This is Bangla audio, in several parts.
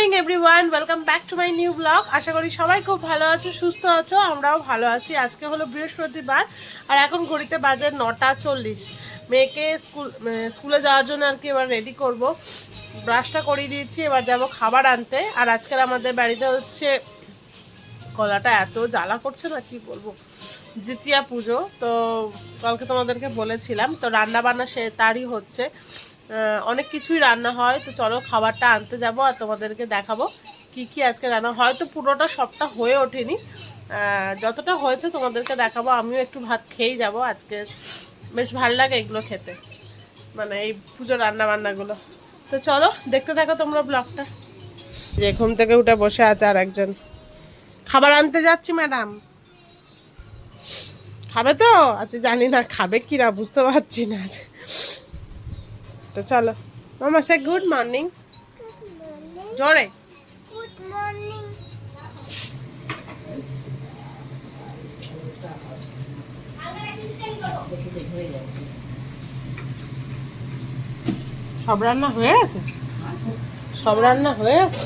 Morning everyone welcome back to my new blog আশা করি সবাই খুব ভালো আছো, সুস্থ আছো, আমরাও ভালো আছি। আজকে হলো বৃহস্পতিবার, আর এখন ঘড়িতে বাজে নটা চল্লিশ। মেয়েকে স্কুল স্কুলে যাওয়ার জন্য আর কি এবার রেডি করব। ব্রাশটা করিয়ে দিয়েছি, এবার যাব খাবার আনতে। আর আজকাল আমাদের বাড়িতে হচ্ছে গলাটা এত জ্বালা করছে না, কি বলব? জিতিয়া পুজো, তো কালকে তোমাদেরকে বলেছিলাম। তো রান্না বান্না সে তারই হচ্ছে। অনেক কিছুই রান্না হয়। তো চলো খাবারটা আনতে যাব আর তোমাদেরকে দেখাবো কি কি আজকে রান্না হয়তো পুরোটা সবটা হয়ে ওঠেনি। যতটা হয়েছে তোমাদেরকে দেখাবো। আমিও একটু ভাত খেয়েই যাব আজকে। বেশ ভালো লাগে এগুলো খেতে। মানে এই পুজো রান্না বান্নাগুলো তো চলো, দেখতে থাকো তোমরা ব্লগটা। যে ঘুম থেকে উঠে বসে আছে আর একজন। খাবার আনতে যাচ্ছি, ম্যাডাম। খাবে তো? আচ্ছা জানি না, খাবে কি না বুঝতে পারছি না। তো চলো। মামা সে গুড মর্নিং জোরে। Good morning. সব রান্না হয়ে গেছে? সব রান্না হয়ে গেছে?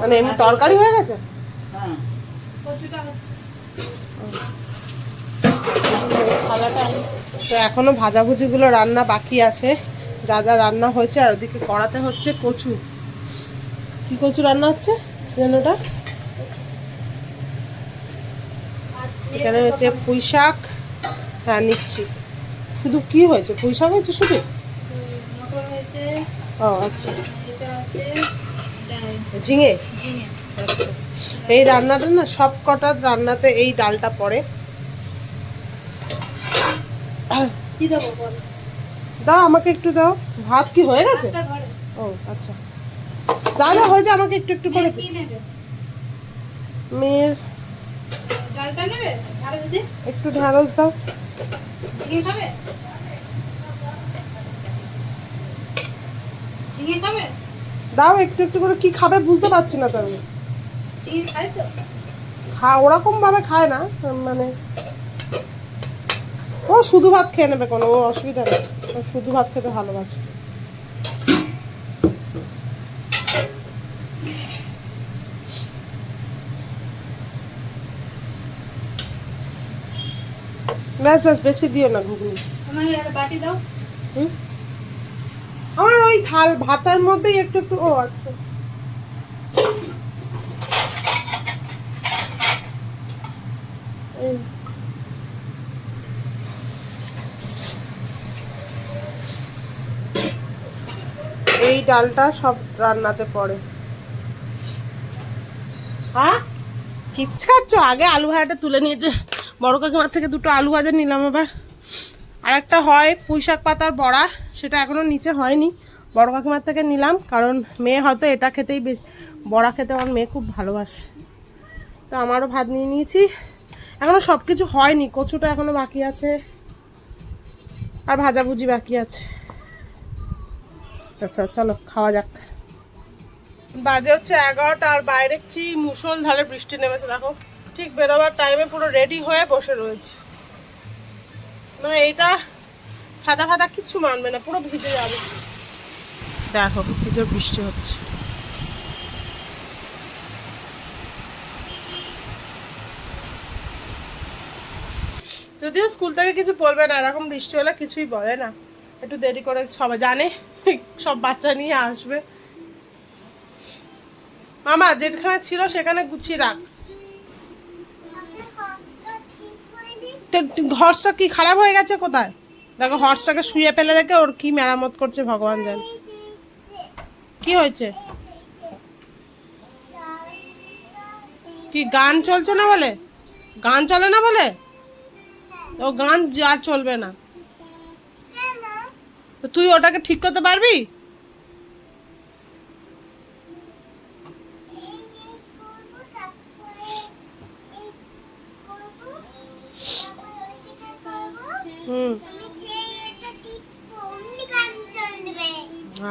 মানে এমনি তরকারি হয়ে গেছে? থালাটা তো এখনও ভাজাভুজিগুলো রান্না বাকি আছে। যা যা রান্না হয়েছে আর ওদিকে করাতে হচ্ছে কচু। কি কচু রান্না হচ্ছে? যেন ওটা? এখানে হচ্ছে পুঁই শাক। হ্যাঁ নিচ্ছি। শুধু কি হয়েছে? পুঁই শাক হয়েছে শুধু? ও আচ্ছা। ঝিঙে? এই রান্নাটা না সব কটা রান্নাতে এই ডালটা পড়ে। দাও আমাকে একটু দাও। ভাত কি হয়ে গেছে? ও আচ্ছা। যা যা হয়েছে আমাকে একটু একটু করে মেয়ের একটু ঢ্যাঁড়স দাও। দাও একটু একটু করে। কি খাবে বুঝতে পারছি না তো আমি। খা ওরকম ভাবে খায় না মানে ও শুধু ভাত খেয়ে নেবে কোনো ও অসুবিধা নেই। শুধু ভাত খেতে ভালোবাসে। ব্যাস ব্যাস বেশি দিও না ঘুগনি? আমার ওই থাল ভাতের মধ্যেই একটু একটু ও আচ্ছা। ডালটা সব রান্নাতে পড়ে। হ্যাঁ? চিপস খাচ্ছ? আগে আলু ভাজাটা তুলে নিয়েছে বড় কাকিমার থেকে দুটো আলু ভাজা নিলাম এবার। আর একটা হয় পুঁই শাক পাতার বড়া, সেটা এখনও নিচে হয়নি। বড় কাকিমার থেকে নিলাম, কারণ মেয়ে হয়তো এটা খেতেই বেশ, বড়া খেতে আমার মেয়ে খুব ভালোবাসে। তো আমারও ভাত নিয়ে নিয়েছি। এখনও সব কিছু হয়নি, কচুটা এখনও বাকি আছে। আর ভাজাভুজি বাকি আছে। আচ্ছা চলো, খাওয়া যাক। বাজে হচ্ছে এগারোটা আর বাইরে কি মুসল ধারে বৃষ্টি নেমেছে, দেখো। ঠিক বেরোবার টাইমে পুরো রেডি হয়ে বসে রয়েছে। মানে এইটা সাদা ফাদা কিচ্ছু মানবে না, পুরো ভিজে যাবে। দেখো, কি বৃষ্টি হচ্ছে। যদিও স্কুল থেকে কিছু বলবে না, এরকম বৃষ্টি হলে কিছুই বলে না। একটু দেরি করে সবাই জানে। সব বাচ্চা নিয়ে আসবে। মামা, যেখানে ছিল সেখানে গুছিয়ে রাখ। হর্সটা কি খারাপ হয়ে গেছে কোথায়? দেখো হর্সটাকে শুয়ে ফেলে রেখে ওর কি মেরামত করছে ভগবান জান। কি হয়েছে? কি, গান চলছে না বলে? গান চলে না বলে? ও গান আর চলবে না। তো তুই ওটাকে ঠিক করতে পারবি?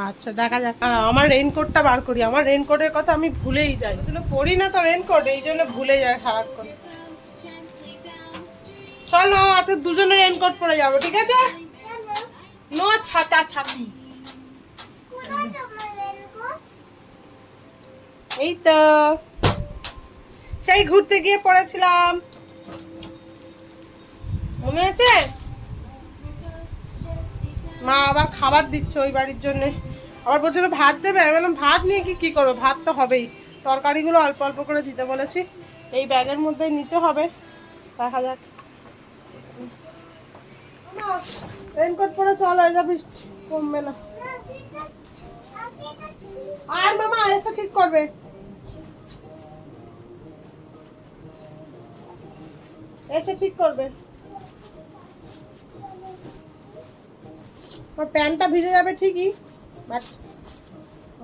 আচ্ছা দেখা যাক। আমার রেইনকোটটা বার করি। আমার রেইনকোটের কথা আমি ভুলেই যাই। ওগুলো পড়ি না তো রেইনকোট এই জন্য ভুলে যায় সারাক্ষণ চলো আচ্ছা দুজনে রেনকোট পরে যাব, ঠিক আছে? নো ছাতা ছাতি এই তো। সেই ঘুরতে গিয়ে পড়েছিলাম। মনে আছে? মা আবার খাবার দিচ্ছে ওই বাড়ির জন্য। আবার বলছিল ভাত দেবে? বললাম, ভাত নিয়ে কি কি করব? ভাত তো হবেই। তরকারিগুলো অল্প অল্প করে দিতে বলেছি। এই ব্যাগের মধ্যে নিতে হবে। দেখা যাক। রেনকোট পরে চলো, এই যা বৃষ্টি কমবে না। আর মামা, এসে ঠিক করবে। এসে ঠিক করবে। আমার প্যান্টটা ভিজে যাবে ঠিকই, বাট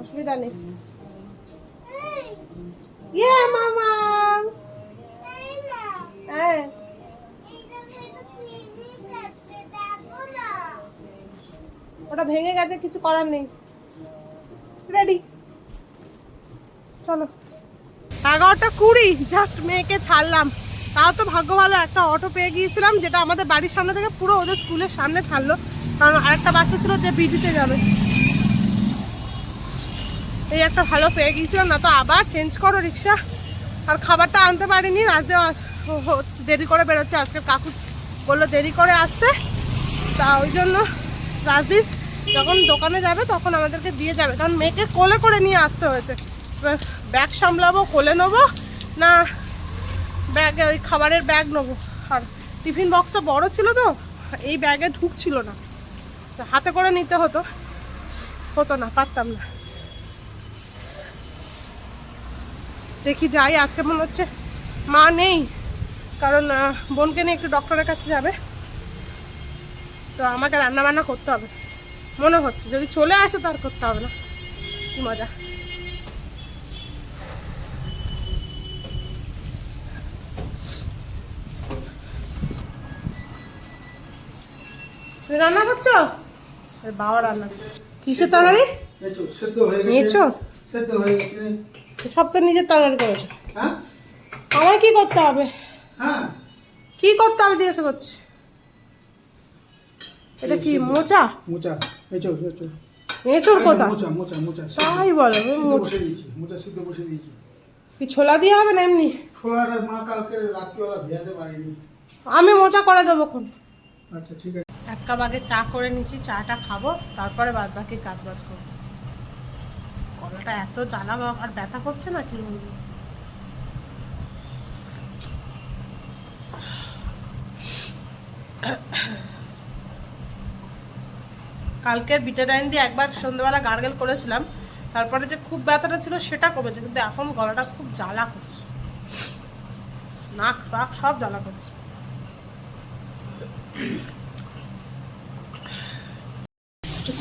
অসুবিধা নেই। ভেঙে গেছে, কিছু করার নেই। রেডি চলো। এগারোটা কুড়ি জাস্ট মেয়েকে ছাড়লাম। তাও তো ভাগ্য ভালো একটা অটো পেয়ে গিয়েছিলাম, যেটা আমাদের বাড়ির সামনে থেকে পুরো ওদের স্কুলের সামনে ছাড়লো। কারণ আরেকটা বাচ্চা ছিল যে বিদিতে যাবে। এই একটা ভালো পেয়ে গিয়েছিলাম, না তো আবার চেঞ্জ করো রিক্সা। আর খাবারটা আনতে পারিনি রাজদে দেরি করে বেরোচ্ছে, আজকে কাকু বলল দেরি করে আসতে। তা ওই জন্য রাজদীপ যখন দোকানে যাবে তখন আমাদেরকে দিয়ে যাবে। কারণ মেয়েকে কোলে করে নিয়ে আসতে হয়েছে। এবার ব্যাগ সামলাবো, কোলে নেব, না ব্যাগ, ওই খাবারের ব্যাগ নেব। আর টিফিন বক্সটা বড় ছিল তো, এই ব্যাগে ঢুকছিল না। হাতে করে নিতে হতো। হতো না, পারতাম না। দেখি যাই, আজকে মনে হচ্ছে মা নেই। কারণ বোনকে নিয়ে একটু ডক্টরের কাছে যাবে। তো আমাকে রান্না বান্না করতে হবে। মনে হচ্ছে যদি চলে আসে তার করতে হবে না। কি মজা। তুমি রান্না করছ? বাবা রান্না করছে। কিসের তরকারি? গেছে। সব তো নিজের তরকারি করেছ। হ্যাঁ? আমার কি করতে হবে? হ্যাঁ। কি করতে হবে জিজ্ঞাসা করছি। এটা কি মোচা? মোচা। এঁচোড় এঁচোড়। এঁচোর কোথা মোচা মোচা মোচা তাই বলো মোচা। বসে দিয়েছি মোচা সিদ্ধ বসে দিয়েছি। কি ছোলা দিয়ে হবে না এমনি? ছোলাটা মা কালকে রাত্রিবেলা ভেজাতে পারিনি। আমি মোচা করে দেবো কোন আচ্ছা ঠিক আছে। এক কাপ আগে চা করে নিচ্ছি চাটা খাব তারপরে বাদ বাকি কাজ বাজ করব। গলাটা এত জ্বালা আর ব্যথা করছে না কি বলব? কালকের বিটাডাইন দিয়ে একবার সন্ধ্যেবেলা গার্গেল করেছিলাম, তারপরে যে খুব ব্যথাটা ছিল সেটা কমেছে, কিন্তু এখন গলাটা খুব জ্বালা করছে। নাক ফাক সব জ্বালা করছে।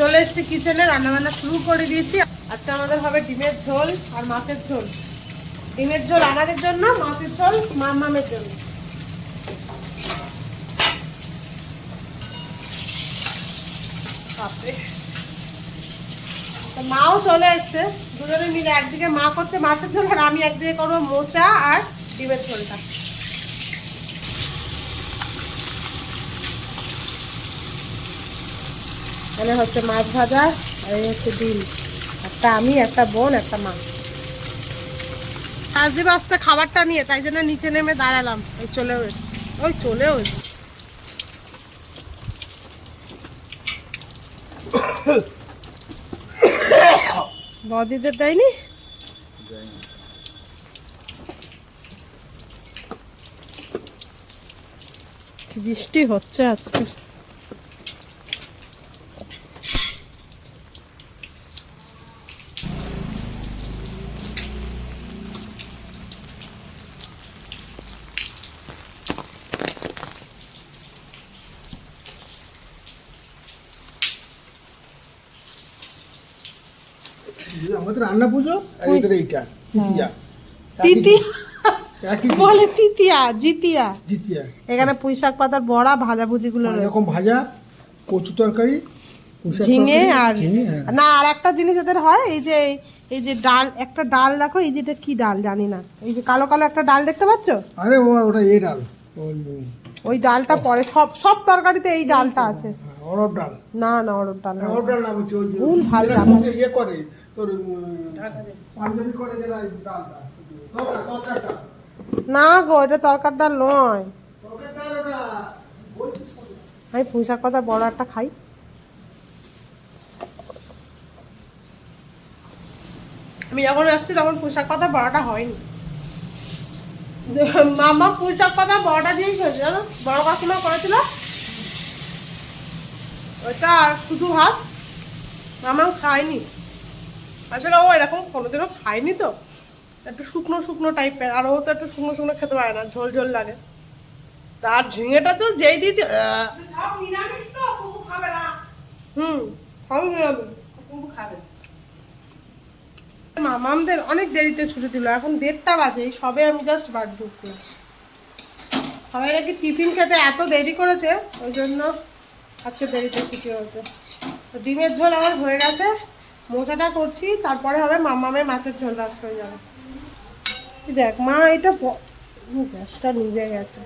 চলে এসেছি কিচেনে রান্নাবান্না শুরু করে দিয়েছি। আজকে আমাদের হবে ডিমের ঝোল আর মাছের ঝোল। ডিমের ঝোল আমাদের জন্য, মাছের ঝোল, মামামের জন্য। মাও চলে এসছে। দুজনে মিলে একদিকে মা করছে মাছের ঝোল আর আমি একদিকে করব মোচা আর ডিমের ঝোলটা। এখানে হচ্ছে মাছ ভাজা, আর এই হচ্ছে ডিম। একটা আমি, একটা বোন, একটা মা। কাজদীপ আসছে খাবারটা নিয়ে, তাই জন্য নিচে নেমে দাঁড়ালাম। ওই চলেও এসছে। ওই চলেও এসছে। বদিদের দেয়নি? বৃষ্টি হচ্ছে আজকে। এই রান্না পুজো আর এদের এইটা তৃতীয়া। তিতিয়া? বলে তিতিয়া জিতিয়া। জিতিয়া। এখানে পুঁই শাক পাতার বড়া ভাজাভুজি গুলো এরকম ভাজা কচু তরকারি ঝিঙে আর হ্যাঁ। না আর একটা জিনিস এদের হয় এই যে এই যে ডাল একটা ডাল দেখো এই যেটা কি ডাল জানি না। এই যে কালো কালো একটা ডাল দেখতে পাচ্ছ? আরে ও ওটা এ ডাল। ওই ডালটা পরে সব সব তরকারিতে এই ডালটা আছে। হ্যাঁ, অরব ডাল। না না ওর ডাল না। হ্যাঁ, অরব ডাল না বলছি ওই ভুল ভালো ডাল ইয়ে করে। তোর পাঞ্জাবি করে যে না, ডালটা তরকা তরকাটা না গো এটা তরকার ডাল নয়? আমি পুঁইশাক পাতা বড় একটা খাই। আমি যখন আসছি তখন পুঁইশাক পাতা বড়াটা হয়নি। মামা পুঁইশাক পাতা বড়াটা দিয়েই খেয়েছে জানো? বড় কাকিমা করেছিল। ওটা শুধু ভাত মামা খায়নি। আসলে ও এরকম কোনোদিনও খায়নি তো। একটু শুকনো শুকনো টাইপের আর ও তো একটু শুকনো শুকনো খেতে পারে না ঝোল ঝোল লাগে। তার ঝিঙেটা তো যেই দিয়েছে হুম খাব। মামামদের অনেক দেরিতে ছুটি দিল এখন দেড়টা বাজে সবে আমি জাস্ট বাড়ি ঢুকলাম। সবাই নাকি টিফিন খেতে এত দেরি করেছে ওই জন্য আজকে দেরিতে ছুটি হয়েছে। তো ডিমের ঝোল আমার হয়ে গেছে। মোচাটা করছি, তারপরে হবে মামামের মাছের ঝোল রাস হয়ে যাবে। দেখ, মা, এটা গ্যাসটা নিভে গেছে।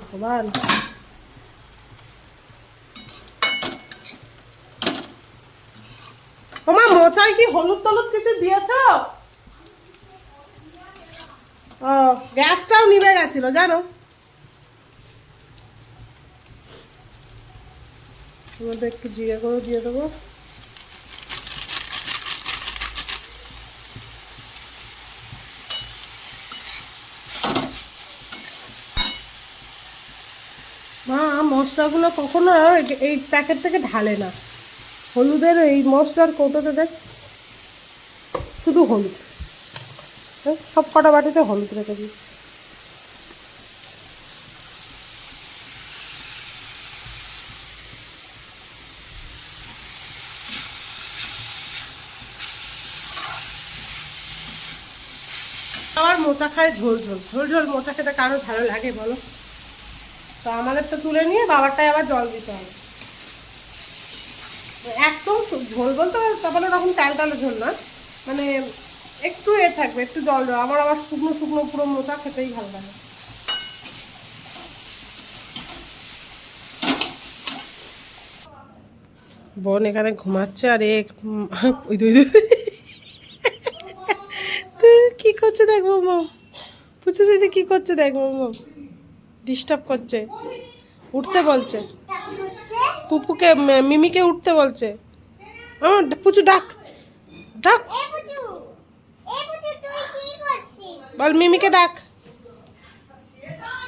ভগবান। তোমার মোচায় কি হলুদ টলুদ কিছু দিয়েছ? ও, গ্যাসটাও নিভে গেছিল, জানো? তোমাদের একটু জিরে করে দিয়ে দেবো। মা, মশলাগুলো কখনো এই- প্যাকেট থেকে ঢালে না। হলুদের এই মশলার কৌটোতে দেখ। শুধু হলুদ। সব কটা বাটিতে হলুদ রেখে দিস। আবার মোচা খায় ঝোল ঝোল। ঝোল ঝোল মোচা খেতে কারও ভালো লাগে বলো? তো আমাদের তো তুলে নিয়ে বাবারটায় আবার জল দিতে হবে। একদম ঝোল বলতে তারপরে ওরকম টাল টালে ঝোল না। মানে একটু এ থাকবে, একটু জল আমার আবার শুকনো শুকনো পুরো মোচা খেতেই ভালো লাগে। বোন এখানে ঘুমাচ্ছে আর এক কি করছে দেখব মা পুচু দিদি কি করছে দেখব মা ডিস্টার্ব করছে উঠতে বলছে। পুপুকে মিমিকে উঠতে বলছে। আমার পুচু ডাক ডাক। বল মিমিকে ডাক।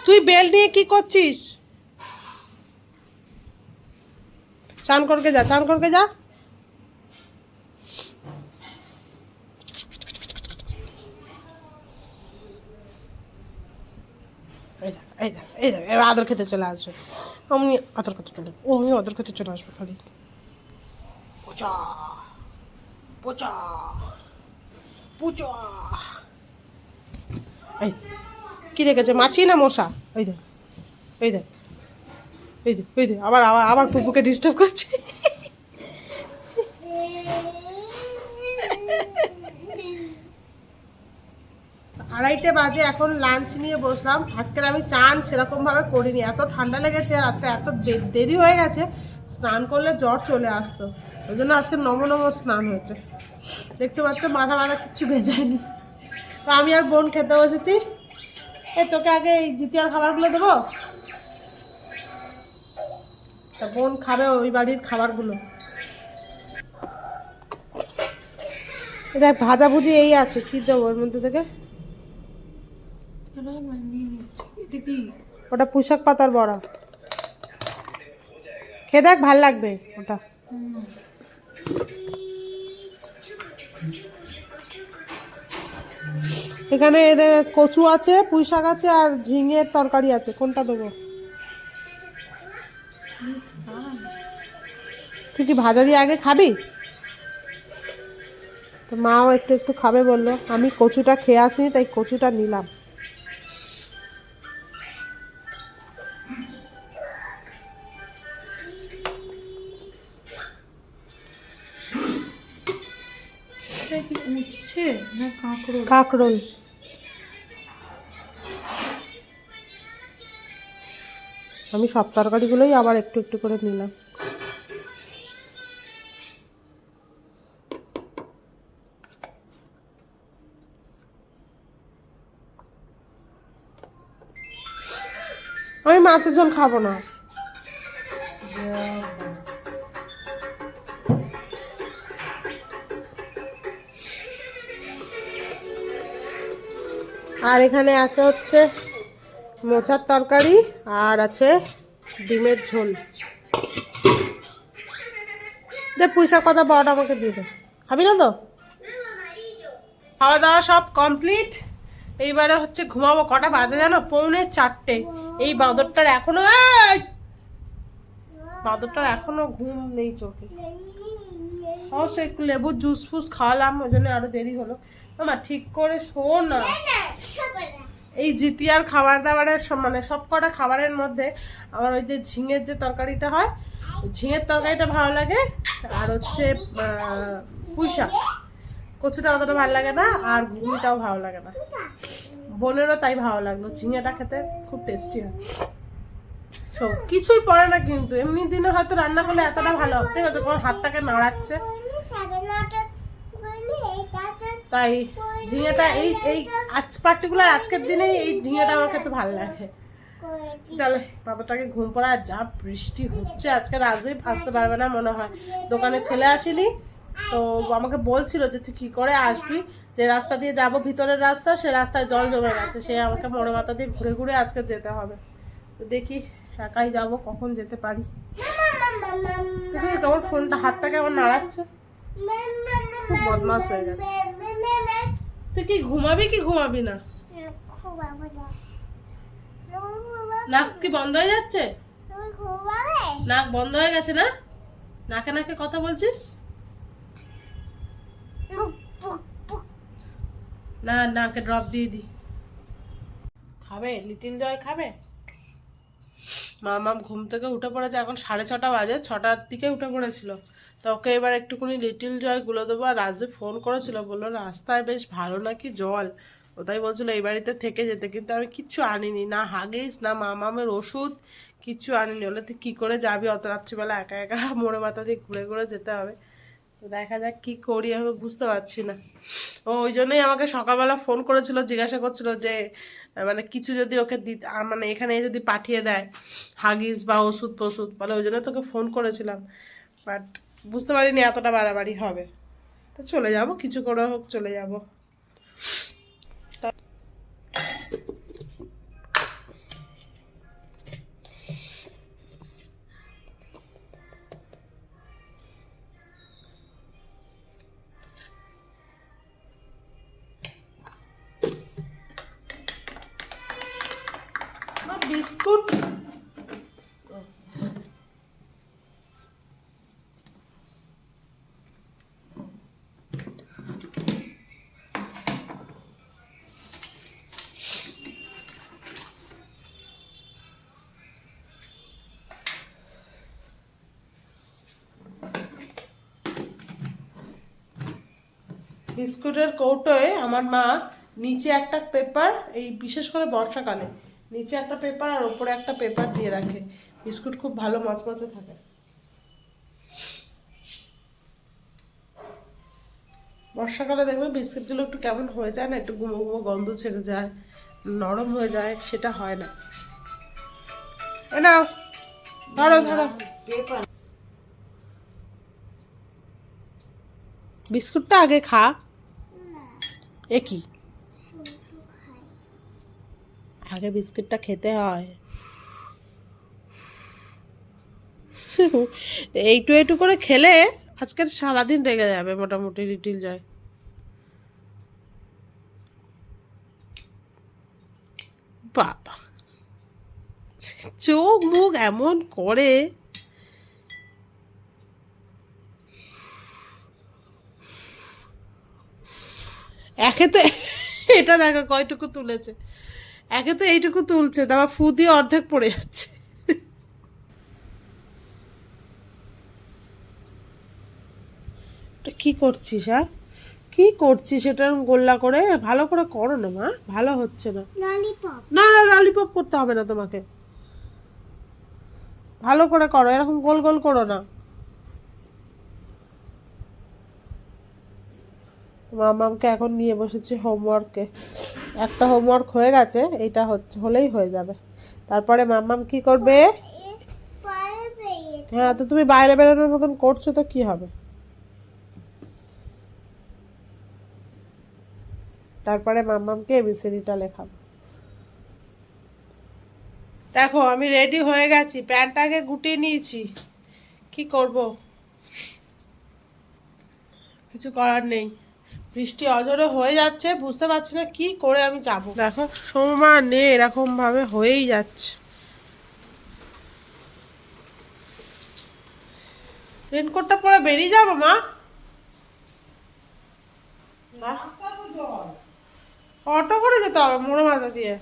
তুই বেল নিয়ে কি করছিস? চান করকে যা চান করকে যা। এই দেখ, এই দেখ, এই দেখ, এবার আদর খেতে চলে আসবে। অমনি আদর খেতে চলে অমনি আদর খেতে চলে আসবে খালি। পচা পচা পচা। এই কি দেখেছে? মাছি না মশা? এই দেখ এই দেখ এই দেখ এই দেখ আবার আবার আবার পুপুকে ডিস্টার্ব করছে। আড়াইটে বাজে, এখন লাঞ্চ নিয়ে বসলাম। আজকের আমি চান সেরকমভাবে করিনি। এত ঠান্ডা লেগেছে আর আজকে এত দেরি হয়ে গেছে, স্নান করলে জ্বর চলে আসতো। ওই জন্য আজকে নম নম স্নান হয়েছে। দেখতে পাচ্ছ, মাথা মাথা কিচ্ছু ভেজায়নি। তো আমি আর বোন খেতে বসেছি। এ, তোকে আগে এই জিতিয়ার খাবারগুলো দেবো? তা বোন খাবে ওই বাড়ির খাবারগুলো। এটা ভাজাভুজি এই আছে, কী দেবো ওর মধ্যে থেকে? ওটা পুষাক পাতার বড়া। খেয়ে দেখ, ভালো লাগবে ওটা। এখানে এদের কচু আছে পুঁই শাক আছে, আর ঝিঙের তরকারি আছে। কোনটা দেবো? তুই কি ভাজা দিয়ে আগে খাবি? তো মাও একটু একটু খাবে বলল। আমি কচুটা খেয়ে আসিনি, তাই কচুটা নিলাম। উঠছে না আমি সব তরকারিগুলোই আবার একটু একটু করে নিলাম। আমি মাছের ঝোল খাব না। আর এখানে আছে হচ্ছে মোচার তরকারি আর আছে ডিমের ঝোল। দে পুঁইশাক পাতা, বড়টা আমাকে দিয়ে দে। খাবি না তো? খাওয়া দাওয়া সব কমপ্লিট এইবারে হচ্ছে ঘুমাবো কটা বাজে জানো? পৌনে চারটে। এই বাঁদরটার এখনও! বাঁদরটার এখনও ঘুম নেই চোখে। অবশ্যই একটু লেবুর জুস ফুস খাওয়ালাম, ওই জন্য আরও দেরি হলো। মামা ঠিক করে শোন না। এই জিতিয়ার খাবার দাবারের মানে সব কটা খাবারের মধ্যে আমার ওই যে ঝিঙের যে তরকারিটা হয় ঝিঙের তরকারিটা ভালো লাগে, আর হচ্ছে পুঁই শাক। কচুটা অতটা ভালো লাগে না, আর ঘুগনিটাও ভালো লাগে না। বোনেরও তাই ভালো লাগল, ঝিঙেটা খেতে খুব টেস্টি হয়। সব কিছুই পড়ে না কিন্তু। এমনি দিনে হয়তো রান্না করলে এতটা ভালো ঠিক আছে, কোনো হাতটাকে নাড়াচ্ছে। মানে তাই ঝিঙেটা এই এই আজ পার্টিকুলার আজকের দিনেই এই ঝিঙেটা আমার খেতে ভালো লাগে। তাহলে বাবাটাকে ঘুম পড়া যা বৃষ্টি হচ্ছে, আজকে রাজীব আসতে পারবে না মনে হয়। দোকানে ছেলে আসেনি, তো আমাকে বলছিল যে তুই কি করে আসবি? যে রাস্তা দিয়ে যাব, ভিতরের রাস্তা, সে রাস্তায় জল জমে গেছে। সে আমাকে মোড়ে মাথা দিয়ে ঘুরে ঘুরে আজকে যেতে হবে। তো দেখি একাই যাব কখন যেতে পারি? তোমার ফোনটা হাতটাকে আমার নাড়াচ্ছে? খুব বদমাস হয়ে গেছে। তুই কি ঘুমাবি কি ঘুমাবি না? নাক কি বন্ধ হয়ে যাচ্ছে? নাক বন্ধ হয়ে গেছে না? নাকে নাকে কথা বলছিস? না নাকে ড্রপ দিয়ে দি। খাবে? লিটিল জয় খাবে? মামাম ঘুম থেকে উঠে পড়েছে, এখন সাড়ে ছটা বাজে, ছটার দিকে উঠে পড়েছিল। তো ওকে এবার একটুখানি লিটিল জয়গুলো দেবো, আর রাজে ফোন করেছিল, বলল, রাস্তায় বেশ ভালো নাকি জল? ওটাই বলছিল, এই বাড়িতে থেকে যেতে। কিন্তু আমি কিচ্ছু আনিনি, না হাগিস, না মামামের ওষুধ, কিচ্ছু আনিনি। বলে তুই কী করে যাবি? অত রাত্রিবেলা একা একা মোড়ে মাথা দিয়ে ঘুরে ঘুরে যেতে হবে। দেখা যাক কি করি, আমি বুঝতে পারছি না। ও ওই জন্যই আমাকে সকালবেলা ফোন করেছিল, জিজ্ঞাসা করছিল যে মানে কিছু যদি ওকে দিতে মানে এখানে যদি পাঠিয়ে দেয়, হাগিস বা ওষুধ ফষুধ বলে ওই জন্য তোকে ফোন করেছিলাম। বাট বুঝতে পারিনি এতটা বাড়াবাড়ি হবে। তো চলে যাব, কিছু করে হোক, চলে যাব। বিস্কুটের কৌটোয় আমার মা নিচে একটা পেপার, এই বিশেষ করে বর্ষাকালে, নিচে একটা পেপার আর ওপরে একটা পেপার দিয়ে রাখে। বিস্কুট খুব ভালো মচমচে থাকে। বর্ষাকালে দেখবে বিস্কুটগুলো একটু কেমন হয়ে যায় না, একটু গুমো গুমো গন্ধ ছেড়ে যায়, নরম হয়ে যায়, সেটা হয় না। ধরো ধরো। বিস্কুটটা আগে খা। এ কি? আগে বিস্কুটটা খেতে হয়। এইটু এইটু করে খেলে আজকে সারাদিন রেগে যাবে মোটামুটি লিটিল জয়। বাবা, চোখ মুখ এমন করে একে তো এটা দেখো কয়টুকু তুলেছে। একে তো এইটুকু তুলছে তারপর ফু দিয়ে অর্ধেক পড়ে যাচ্ছে। এটা কি করছিস হ্যাঁ? কি করছিস এটা এরম গোল্লা করে? ভালো করে করো না মা ভালো হচ্ছে না। ললিপপ না না ললিপপ করতে হবে না তোমাকে। ভালো করে করো এরকম গোল গোল করো না। মামামকে এখন নিয়ে বসেছি হোমওয়ার্কে একটা হোমওয়ার্ক হয়ে গেছে, এটা হচ্ছে, হলেই হয়ে যাবে। তারপরে মাম্মাম কি করবে? হ্যাঁ তো তুমি বাইরে বেরোনোর মতন করছ, তো কি হবে? তারপরে মাম্মামকে এবিসিডিটা লেখাবো। দেখো, আমি রেডি হয়ে গেছি, প্যান্টটাকে গুটিয়ে নিয়েছি। কি করব? কিছু করার নেই। বৃষ্টি অজরে হয়ে যাচ্ছে বুঝতে পারছি না কি করে আমি যাব। দেখো সময় নেই এরকম ভাবে হয়েই যাচ্ছে। রেনকোটটা পরে বেরিয়ে যাব মা? না? অটো করে যেতে হবে মোড়ো মাথা দিয়ে।